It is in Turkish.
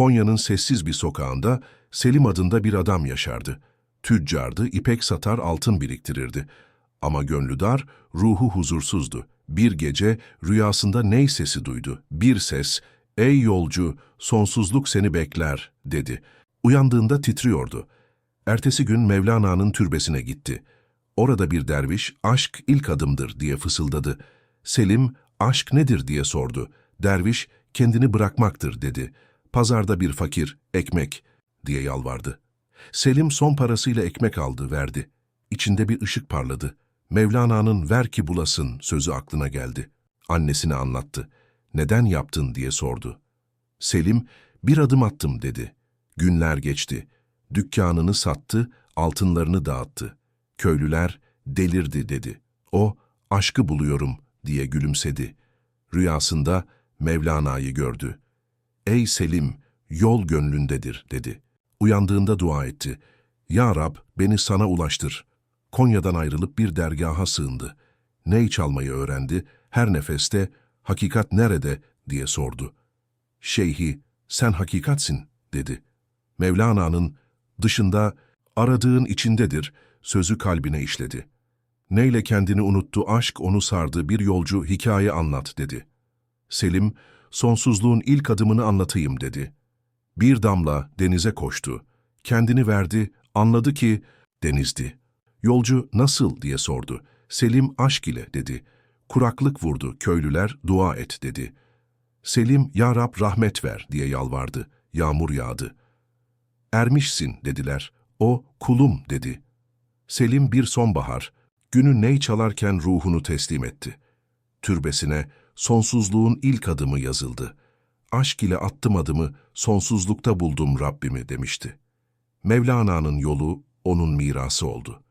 Konya'nın sessiz bir sokağında Selim adında bir adam yaşardı. Tüccardı, ipek satar, altın biriktirirdi. Ama gönlü dar, ruhu huzursuzdu. Bir gece rüyasında ney sesi duydu. Bir ses, ''Ey yolcu, sonsuzluk seni bekler.'' dedi. Uyandığında titriyordu. Ertesi gün Mevlana'nın türbesine gitti. Orada bir derviş, aşk ilk adımdır diye fısıldadı. Selim, aşk nedir diye sordu. Derviş, kendini bırakmaktır dedi. Pazarda bir fakir, ekmek diye yalvardı. Selim son parasıyla ekmek aldı, verdi. İçinde bir ışık parladı. Mevlana'nın ver ki bulasın sözü aklına geldi. Annesine anlattı. Neden yaptın diye sordu. Selim, bir adım attım dedi. Günler geçti. Dükkanını sattı, altınlarını dağıttı. Köylüler delirdi dedi. O, aşkı buluyorum diye gülümsedi. Rüyasında Mevlana'yı gördü. Ey Selim, yol gönlündedir dedi. Uyandığında dua etti. Ya Rab, beni sana ulaştır. Konya'dan ayrılıp bir dergaha sığındı. Ney çalmayı öğrendi, her nefeste hakikat nerede diye sordu. Şeyhi, sen hakikatsin dedi. Mevlana'nın dışında aradığın içindedir sözü kalbine işledi. Neyle kendini unuttu aşk onu sardı bir yolcu hikaye anlat dedi. Selim, sonsuzluğun ilk adımını anlatayım dedi. Bir damla denize koştu. Kendini verdi, anladı ki denizdi. Yolcu nasıl diye sordu. Selim aşk ile dedi. Kuraklık vurdu, köylüler dua et dedi. Selim, Ya Rab rahmet ver diye yalvardı. Yağmur yağdı. Ermişsin dediler. O, kulum dedi. Selim bir sonbahar, günü ney çalarken ruhunu teslim etti. Türbesine sonsuzluğun ilk adımı yazıldı. Aşk ile attım adımı, sonsuzlukta buldum Rabbimi demişti. Mevlana'nın yolu onun mirası oldu.